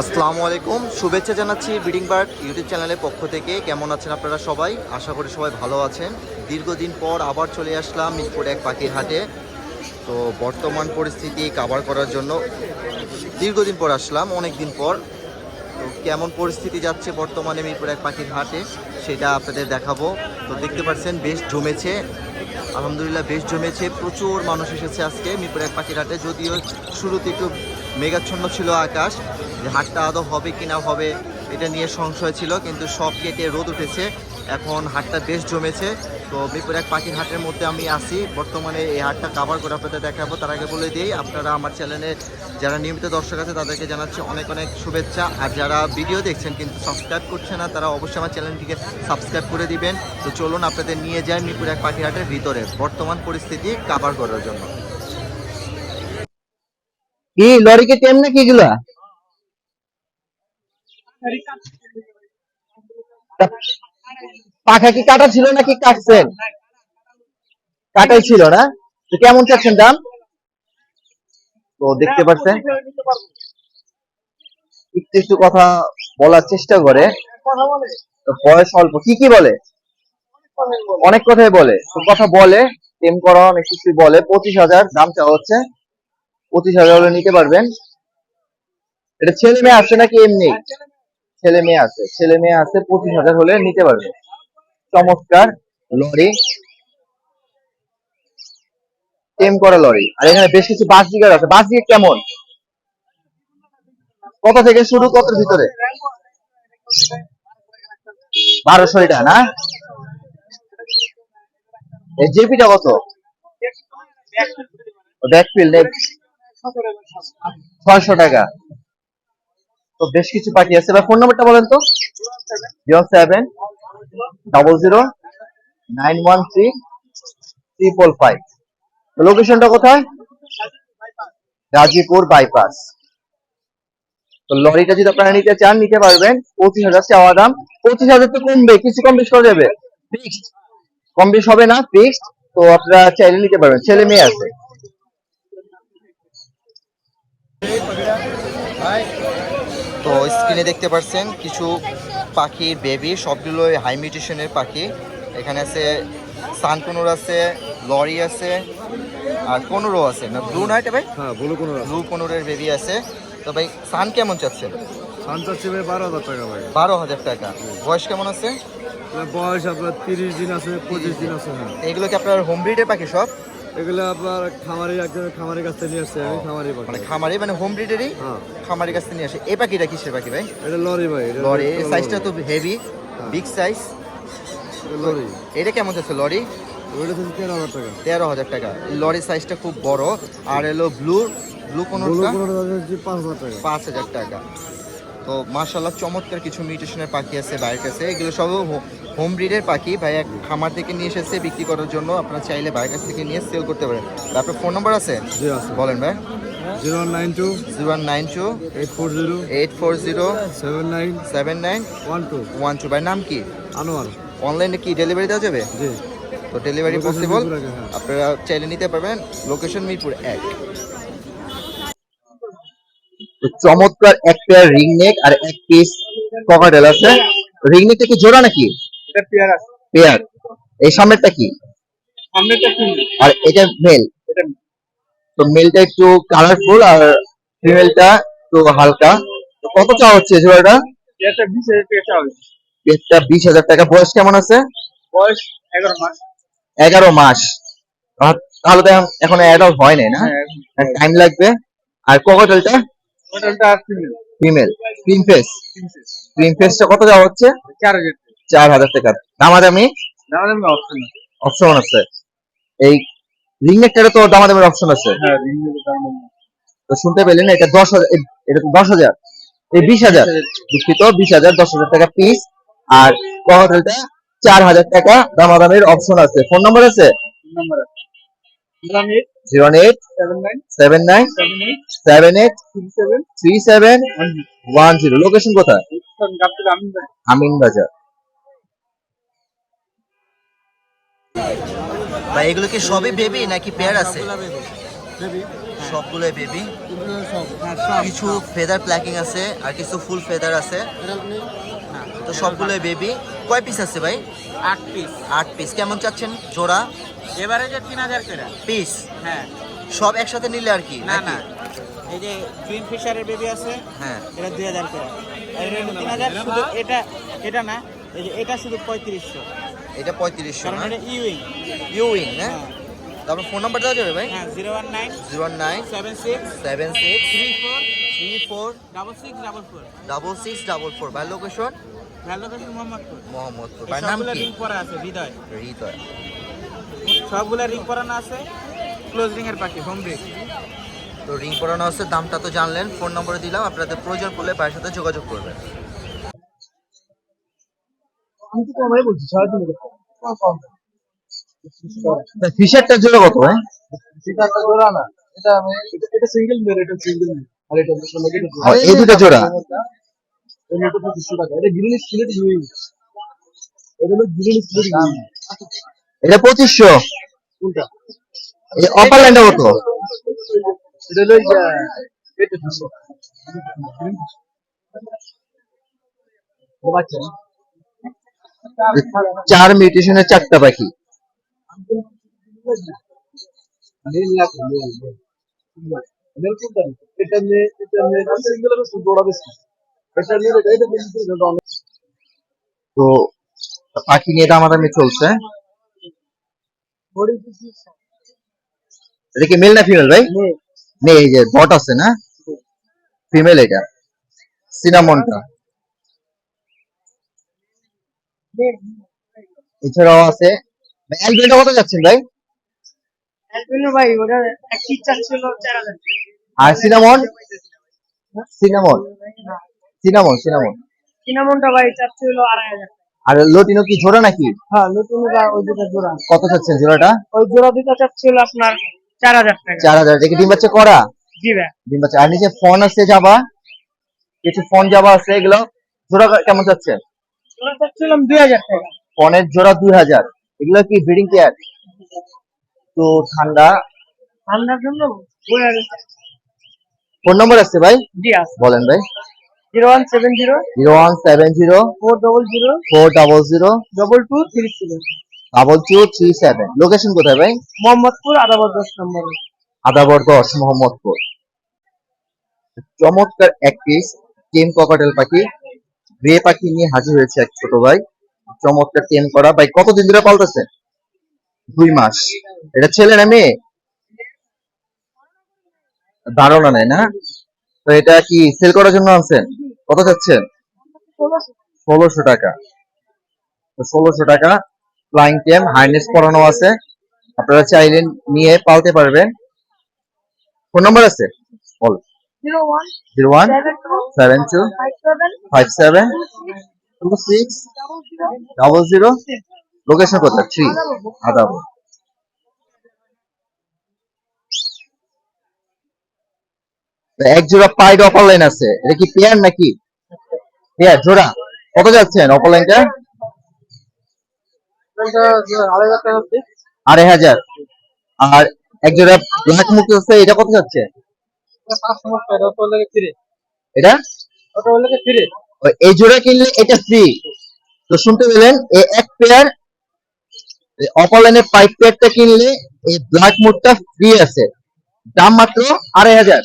আসসালামু আলাইকুম। শুভেচ্ছা জানাচ্ছি ব্রিডিং বার্ড ইউটিউব চ্যানেলের পক্ষ থেকে। কেমন আছেন আপনারা সবাই? আশা করি সবাই ভালো আছেন। দীর্ঘদিন পর আবার চলে আসলাম মিরপুর এক পাখির হাটে। তো বর্তমান পরিস্থিতি কাভার করার জন্য দীর্ঘদিন পর আসলাম অনেক দিন পর। তো কেমন পরিস্থিতি যাচ্ছে বর্তমানে মিরপুর এক পাখির হাটে, সেটা আপনাদের দেখাবো। তো দেখতে পাচ্ছেন, বেশ জমেছে আলহামদুলিল্লাহ বেশ জমেছে, প্রচুর মানুষ এসেছে আজকে মিরপুর এক পাখির হাটে যদিও শুরুতে একটু মেঘাচ্ছন্ন ছিল আকাশ, যে হাটটা আদৌ হবে কি না হবে এটা নিয়ে সংশয় ছিল, কিন্তু সব কেটে রোদ উঠেছে। এখন হাটটা বেশ জমেছে। তো মিরপুর এক পাখির হাটের মধ্যে আমি আসি বর্তমানে এই হাটটা কাভার করে আপনাদের দেখাবো। তার আগে বলে দিই, আপনারা আমার চ্যানেলে যারা নিয়মিত দর্শক আছে, তাদেরকে জানাচ্ছি অনেক অনেক শুভেচ্ছা। আর যারা ভিডিও দেখছেন কিন্তু সাবস্ক্রাইব করছে না, তারা অবশ্যই আমার চ্যানেলটিকে সাবস্ক্রাইব করে দিবেন। তো চলুন আপনাদের নিয়ে যায় মিরপুর এক পাখি হাটের ভিতরে। বর্তমান পরিস্থিতি কাভার করার জন্য। কি পাখা কি কাটা ছিল নাকি কাটছেন? কাটাই ছিল না? তো কেমন চাচ্ছেন দাম? তো দেখতে পাচ্ছেন। একটু একটু কথা বলার চেষ্টা করে। বয়স অল্প। কি কি বলে? অনেক কথাই বলে। কথা বলে টেম করা অনেক কিছু বলে। পঁচিশ হাজার, দাম চাওয়া হচ্ছে। পঁচিশ হাজার হলে নিতে পারবেন। এটা ছেলে মেয়ে আছে নাকি এমনি? ছেলে মেয়ে আছে। ছেলে মেয়ে আছে, পঁচিশ হাজার হলে নিতে পারবেন। চমৎকার। লরি। টেম করা লরি। আর এখানে বেশ কিছু বাস দিগার আছে। বাস দিকে কেমন? কত থেকে শুরু কতর ভিতরে? বারোশো এটা না? এই জেপিটা কত? ব্যাকফিল্ড ছয়শো টাকা। তো বেশ কিছু পাখি আছে। এবার ফোন নাম্বারটা বলেন তো। Zero seven double zero nine one three triple five লোকেশনটা কোথায়? গাজীপুর বাইপাস তো লরিটা যদি আপনারা নিতে চান, নিতে পারবেন। পঁচিশ হাজার চাওয়া দাম। পঁচিশ হাজার তো কমবে, কিছু কম বেশি করা যাবে? ফিক্সড কম বেশি হবে না ফিক্সড তো আপনারা চাইলে নিতে পারবেন। ছেলে মেয়ে আছে। তো স্ক্রিনে দেখতে পাচ্ছেন কিছু পাখির বেবি সবগুলো হাই মিউটেশনের পাখি। এখানে আছে সানকুনুর আছে লরি আছে আর কোনুরও আছে না? ব্লু নাইট ভাই? হ্যাঁ বলো কোনো ব্লু কোনুরের বেবি আছে। তো ভাই সান কেমন চাচ্ছেন সান চাচ্ছি ভাই বারো হাজার টাকা ভাই। বারো হাজার টাকা। বয়স কেমন আছে? বয়স আপনার তিরিশ দিন আছে পঁচিশ দিন আছে। এগুলো কি আপনার হোম ব্রিডের পাখি সব? এগুলো আপনার খামারি একজন খামারের কাছ থেকে নিয়ে আসছে আমি খামারি মানে খামারি মানে হোম ব্রিডেরই খামারের কাছ থেকে নিয়ে আসে। এই পাখিটা কিসের পাখি ভাই? এটা লরি ভাই লরি। সাইজটা তো হেভি বিগ সাইজ লরি। এটা কেমন যাচ্ছে লরি? তেরো হাজার টাকা। লরির সাইজটা খুব বড়। আর এলো ব্লু ব্লু কোনো পাঁচ হাজার টাকা। পাঁচ হাজার টাকা। তো মার্শাল্লাহ চমৎকার কিছু মিউটেশনের পাখি আছে বাইরের কাছে। এগুলো সব হোম ব্রিডের পাখি। ভাই এক খামার থেকে নিয়ে এসেছে বিক্রি করার জন্য। আপনারা চাইলে বাইরের কাছ থেকে নিয়ে সেল করতে পারেন। আপনার ফোন নাম্বার আছে? বলেন ভাই। Zero nine two zero nine two eight four zero eight four zero seven nine seven nine one two one two. ভাই নাম কি? আনোয়ার। অনলাইনে কি ডেলিভারি দেওয়া যাবে? জি। তো ডেলিভারি পসিবল হ্যাঁ। আপনারা চাইলে নিতে পারবেন। লোকেশন মিরপুর এক। চমৎকার একটা রিং নেক আর এক পিস ককাটেল আছে। রিং নেকটা কি জোড়া নাকি? এটা পেয়ার আছে। পেয়ার এই সামনেরটা কি? ফিমেল আর এটা মেল এটা তো মেলটা একটু কালারফুল আর ফিমেলটা একটু হালকা। তো কত চাওয়া হচ্ছে জোড়াটা? এটা বিশ হাজার টাকা চাওয়া হয়েছে পেটটা বিশ হাজার টাকা। বয়স কেমন আছে? বয়স এগারো মাস। এগারো মাস। তাহলে তো এখন- অ্যাডাল্ট হয় নাই না? হ্যাঁ টাইম লাগবে? আর ককাটেলটা female female cream face cream ফেসটা কত যাওয়া হচ্ছে? চার হাজার টাকা। চার হাজার দামাদামি? অপশন আছে। অপশন আছে। এই রিং তো দামাদামির অপশন আছে। হ্যাঁ দাম তো শুনতে পেলেন এটা দশ হাজার এটা তো দশ হাজার। এই বিশ হাজার। দুঃখিত বিশ হাজার দশ হাজার টাকা পিস আর ককাটেলটা চার হাজার টাকা দামাদামির অপশন আছে। ফোন নম্বর আছে? নাম্বার আছে। Zero eight seven nine seven nine seven eight three seven one zero location কোথায়? আমিন বাজার ভাই এগুলো কি সবই বেবি নাকি পেয়ার আছে? সবগুলো বেবি কিছু ফেদার প্ল্যাকিং আছে আর কিছু ফুল ফেদার আছে। তো সবগুলো বেবি কয় পিস আছে ভাই? আট পিস আট পিস কেমন চাচ্ছেন জোড়া? এবারে যে তিন হাজার করে। পিস হ্যাঁ। সব একসাথে নিলে আর কি না না। এই যে টুইন ফিশারের বেবি আছে হ্যাঁ। এটা দুই হাজার করে। এটা তিন হাজার শুধু এটা এটা না এই যে এটা শুধু পঁয়ত্রিশশো। এটা পঁয়ত্রিশশো না? এটা ইউইং ইউইং হ্যাঁ। তারপর ফোন নাম্বার দেওয়া যাবে ভাই? হ্যাঁ zero one nine zero nine seven six seven six three four three four double six double four double six double four ভাই লোকেশন মোহাম্মদপুর। মোহাম্মদপুর। ভাই নাম সবগুলা কি? রিং করা আছে হৃদয়। হৃদয়। সবগুলা রিং করানো আছে ক্লোজ রিং এর পাখি হোম তো রিং পরানো আছে দামটা তো জানলেন। ফোন নম্বরে দিলাম আপনাদের প্রয়োজন পড়লে ভাইয়ের সাথে যোগাযোগ করবেন। ফিশারটা জোড়া কত ভাই? সেটা জোড়া না এটা আমি এটা এটা সিঙ্গেল মেল এটা সিঙ্গেল মেল আর এটা হচ্ছে নেগেটিভ ও, এই দুটো জোড়া? এই পঁচিশশো টাকা এটা গ্রিন স্প্লিট ইউইং এটা হলো গ্রিন স্প্লিট ইউইং এটা পঁচিশশো কোনটা অপার লাইনটা কত এটা হলো ইয়া, এটা চার মিউটেশনের চারটা পাখি এটা এটা এটা তো পাখি নিয়ে দামাদামি চলছে। এটা কি মেল না ফিমেল ভাই? নেই এই যে বট আছে না? ফিমেল এটা। সিনামনটা এছাড়াও আছে। অ্যালবেটা কত যাচ্ছেন ভাই? অ্যালবিনো ভাই ওটা এক ইচ্ছা ছিল চার হাজার আর সিনামন সিনামন সিনামন সিনামন। সিনামনটা ভাই চাচ্ছে হলো আড়াই হাজার আর লোটিনো কি জোড়া নাকি? হ্যাঁ ওটা ওই দুটা জোড়া। কত চাচ্ছেন জোড়াটা? ওই জোড়া দুটা চাচ্ছে হলো আপনার চার হাজার টাকা। চার হাজার দেখে ডিম বাচ্চা করা? জি ভাই। ডিম বাচ্চা। আর নিচে ফোন আছে যাবা কিছু ফোন যাবা আছে এগুলো জোড়া কেমন চাচ্ছে? জোড়া চাচ্ছিলাম দুই হাজার টাকা। ফোনের জোড়া দুই হাজার। এগুলো কি ব্রিডিং কেয়ার তো ঠান্ডা। ঠান্ডার জন্য ফোন নম্বর আছে ভাই? জি আছে। বলেন ভাই। Zero one seven zero zero one seven zero four double zero four double zero double two three seven double two three seven location কোথায় ভাই? মোহাম্মদপুর আদাবাদ দশ নম্বর। আদাবর দশ মোহাম্মদপুর। চমৎকার এক পিস টেম ককাটেল পাখি। গ্রে পাখি নিয়ে হাজির হয়েছে এক ছোট ভাই। চমৎকার টেম করা। ভাই কতদিন ধরে পালতেছে? দুই মাস। এটা ছেলে না মেয়ে? ধারণা নেই না? তো এটা কি সেল করার জন্য আনছেন? কত চাচ্ছেন? ষোলোশো টাকা। তো ষোলোশো টাকা ফ্লাইং টেম হার্নেস পরানো আছে। আপনারা চাইলে নিয়ে পালতে পারবেন। ফোন নাম্বার আছে? বল। Zero one seven two five seven two six double zero double zero location কোথায়? থ্রি আদাব। এক জোড়া পাইড লাইন আছে। এটা কি পেয়ার নাকি? পেয়ার, জোড়া। কত যাচ্ছেন এটা আড়াই হাজার। আর এক জোড়া ব্ল্যাক মুক্ত আছে, এটা কত যাচ্ছে? এটা? এই জোড়া কিনলে এটা ফ্রি তো শুনতে পেলেন এই এক পেয়ার অপালাইনের পাইপ পেয়ারটা কিনলে এই ব্ল্যাক মুডটা ফ্রি আছে। দাম মাত্র আড়াই হাজার।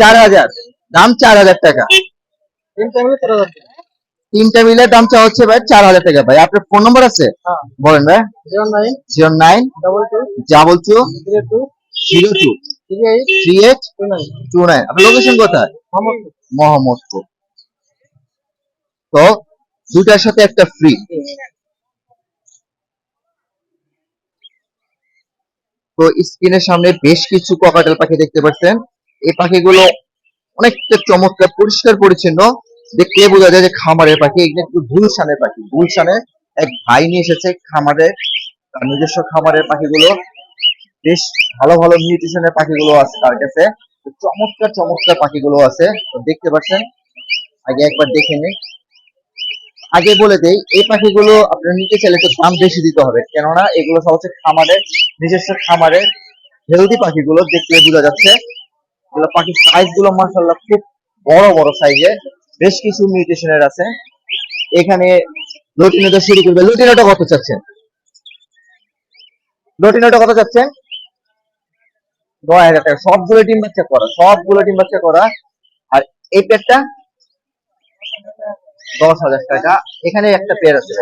চার হাজার। দাম চার হাজার টাকা। তিনটা মিলে দাম চা হচ্ছে ভাই চার হাজার টাকা ভাই। আপনার ফোন নম্বর আছে? হ্যাঁ। বলেন ভাই। Zero nine. Double double two zero two. Three eight. Two nine. আপনার লোকেশন কোথায়? মোহাম্মদপুর। তো দুটার সাথে একটা ফ্রি তো স্ক্রিনের সামনে বেশ কিছু ককাটেল পাখি দেখতে পাচ্ছেন। এই পাখিগুলো অনেকটা চমৎকার, পরিষ্কার, পরিচ্ছন্ন। দেখলে বোঝা যায় যে খামারের পাখি, এগুলো একটু গুলশানের পাখি। গুলশানে এক ভাই নিয়ে এসেছে খামারে, তার নিজস্ব খামারের পাখিগুলো। বেশ ভালো ভালো নিউট্রিশনের পাখিগুলো আছে তার কাছে। চমৎকার চমৎকার পাখিগুলো আছে। তো দেখতে পাচ্ছেন? আগে একবার দেখে নিন আগে বলে দেই, এই পাখিগুলো আপনার নিতে চাইলে একটু দাম বেশি দিতে হবে। কেননা এগুলো সব হচ্ছে খামারের নিজস্ব খামারের হেলদি পাখিগুলো দেখতে বোঝা যাচ্ছে। এগুলো পাখির সাইজগুলো মাসাল্লাহ খুব বড় বড় সাইজের বেশ কিছু মিউটেশনের আছে। এখানে লটিনোটা শুরু করবে। লটিনোটা কত চাচ্ছেন? লটিনোটা কত চাচ্ছেন? নয় হাজার টাকা। সবগুলো ডিম বাচ্চা করা, সবগুলো ডিম বাচ্চা করা। আর এই পেয়ারটা দশ হাজার টাকা। এখানে একটা পেয়ার আছে।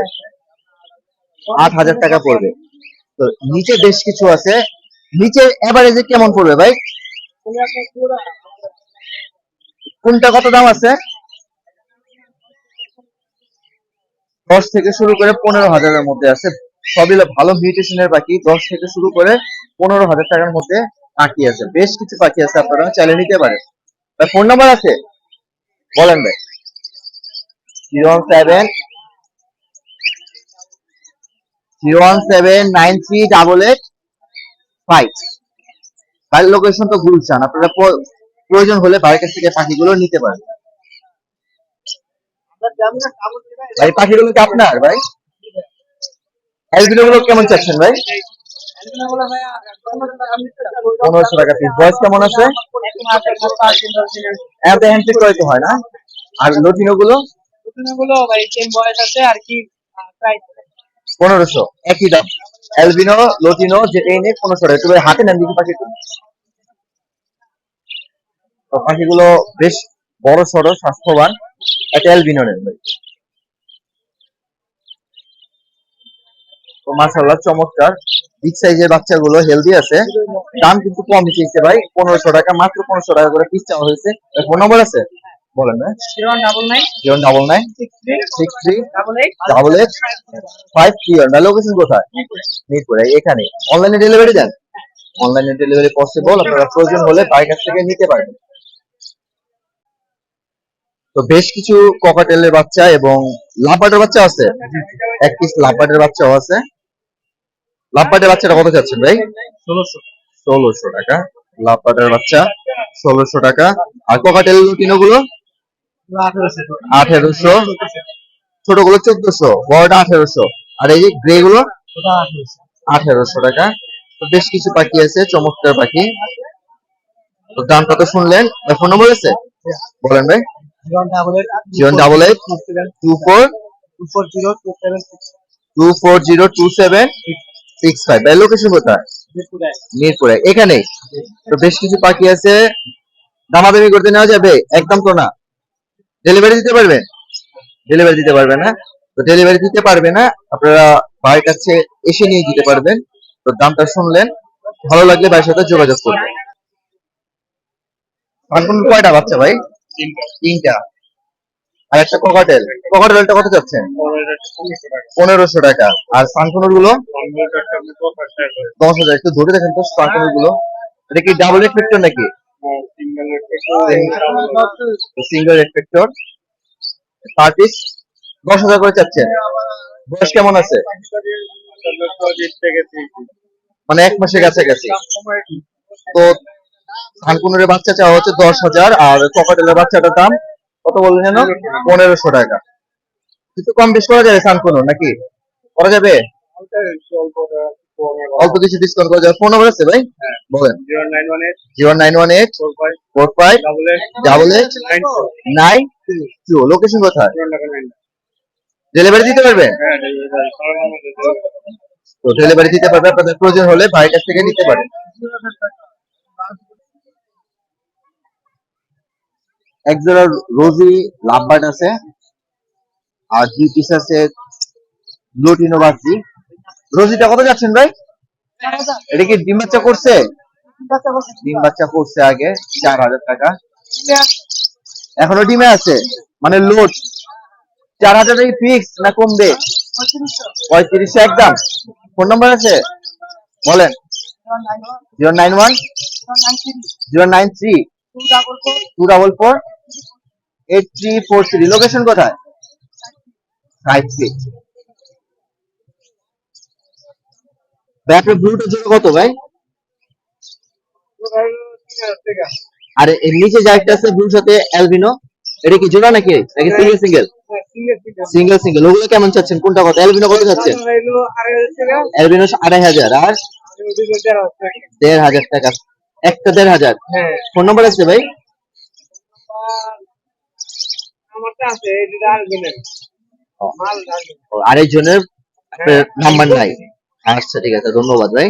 আট হাজার টাকা পড়বে। তো নিচে বেশ কিছু আছে। নিচে এভারেজে কেমন পড়বে ভাই? কোনটা কত দাম আছে? দশ থেকে শুরু করে পনেরো হাজারের মধ্যে আছে। সবই ভালো মিউটেশনের পাখি। দশ থেকে শুরু করে পনেরো হাজার টাকার মধ্যে পাখি আছে। বেশ কিছু পাখি আছে আপনারা চাইলে নিতে পারেন। ফোন নাম্বার আছে? বলেন ভাই। Zero one seven zero one seven nine three double eight five বাড়ির লোকেশন তো গুলশান আপনারা প্রয়োজন হলে বাড়ির কাছ থেকে পাখিগুলো নিতে পারেন। ভাই পাখিগুলো কি আপনার ভাই? অ্যালবিনো গুলো কেমন চাচ্ছেন ভাই? পনেরোশো টাকা পিস বয়স কেমন আছে? হ্যান্ডশেক করে হয় না। আর লটিনো গুলো গুলো ভাই সেম বয়স আছে আর কি পনেরোশো, একই দাম। অ্যালবিনো নেই পনেরোশো তবে হাতে নেন পাখি পাখিগুলো। বেশ বড় স্বাস্থ্যবান। একটা অ্যালবিনো নেন ভাই। চমৎকার। বিগ সাইজের বাচ্চাগুলো হেলদি আছে। দাম কিন্তু কম চেয়েছে ভাই। পনেরোশো টাকা, মাত্র পনেরোশো টাকা করে পিস চাওয়া হয়েছে। ফোন নম্বর আছে? বলেন না zero double nine zero double nine six three double eight five three one location কোথায়? মিরপুরে। এখানে। অনলাইনে ডেলিভারি দেন? অনলাইনে ডেলিভারি পসিবল আপনারা প্রয়োজন হলে কাছ থেকে নিতে পারবেন তো বেশ কিছু ককাটেলের বাচ্চা এবং লাভবার্ডের বাচ্চা আছে? এক পিস লাভবার্ডের বাচ্চাও আছে। লাভবার্ডের বাচ্চাটা কত চাচ্ছেন ভাই? ষোলোশো। ষোলোশো টাকা। লাভবার্ডের বাচ্চা ষোলোশো টাকা। আর ককাটেল লুটিনো গুলো আঠারোশো। ছোটগুলো চোদ্দশো, বড়টা আঠেরোশো। আর এই যে গ্রে গুলো আঠারোশো টাকা। বেশ কিছু পাখি আছে, চমৎকার পাখি। তো দাম কত শুনলেন? ফোন নম্বর আছে? বলেন ভাই। Zero double eight two four two four zero two seven six five. ভাই লোকেশন কোথায়? মিরপুরে। এখানে তো বেশ কিছু পাখি আছে। দামাদামি করতে নেওয়া যাবে? একদম তো না। ডেলিভারি দিতে পারবেন ডেলিভারি দিতে পারবে না। তো ডেলিভারি দিতে পারবে না। আপনারা ভাইয়ের কাছে এসে নিয়ে দিতে পারবেন। তো দামটা শুনলেন। ভালো লাগলে ভাইয়ের সাথে যোগাযোগ করবেন এখন কয়টা বাচ্চা ভাই? তিনটা। আর একটা ককাটেল ককাটেলটা কত চাচ্ছেন পনেরোশো টাকা। আর সানকুনুরগুলো দশ হাজার। একটু ধরে দেখেন তো সানকুনুরগুলো এটা কি ডাবল এফেক্টর নাকি সিঙ্গেল এফেক্টর পার পিস দশ হাজার করে চাচ্ছেন বয়স কেমন আছে? মানে এক মাসের কাছাকাছি। তো ধানকুনুরের বাচ্চা চাওয়া হচ্ছে দশ হাজার আর ককাটেলের বাচ্চাটার দাম কত বললেন যেন? পনেরোশো টাকা। কিছু কম বেশ করা যাবে সানকুনুর নাকি? করা যাবে? অল্প কিছু ডিসকাউন্ট করা যাবে ফোন নাম্বার আছে ভাই? বলেন। Zero nine one eight four five double eight nine two location কোথায়? ডেলিভারি দিতে পারবেন হ্যাঁ সবার মধ্যে তো ডেলিভারি দিতে পারবে। আপনাদের প্রয়োজন হলে ভাইয়ের কাছ থেকে নিতে পারেন। এক জোড়া রোজি লাভবার্ড আছে। আর দুই পিস আছে। লুটিনো বাজি রোজিটা কত যাচ্ছেন ভাই? এটা কি ডিম বাচ্চা করছে? ডিম বাচ্চা করছে আগে, চার হাজার টাকা। এখনও ডিমে আছে? মানে লোড চার হাজার ফিক্স না কমবে? পঁয়ত্রিশশো একদম। ফোন নাম্বার আছে? বলেন। Zero nine one zero nine three two double four eight three four three location কোথায়? ফাইভ সিক্স ব্যাটারি ব্লুটুথ জন্য কত ভাই? আর এর নিচে যে একটা আছে ব্লুর সাথে অ্যালবিনো এটা কি জোড়া নাকি? নাকি সিঙ্গেল সিঙ্গেল সিঙ্গেল সিঙ্গেল ওগুলো কেমন চাচ্ছেন? কোনটা কত? অ্যালবিনো কত চাচ্ছেন? অ্যালবিনো আড়াই হাজার আর? দেড় হাজার টাকা। একটা দেড় হাজার। হ্যাঁ ফোন নাম্বার আছে ভাই? আসবে ও, আরেকজনের নাম্বার নাই। আচ্ছা ঠিক আছে ধন্যবাদ ভাই।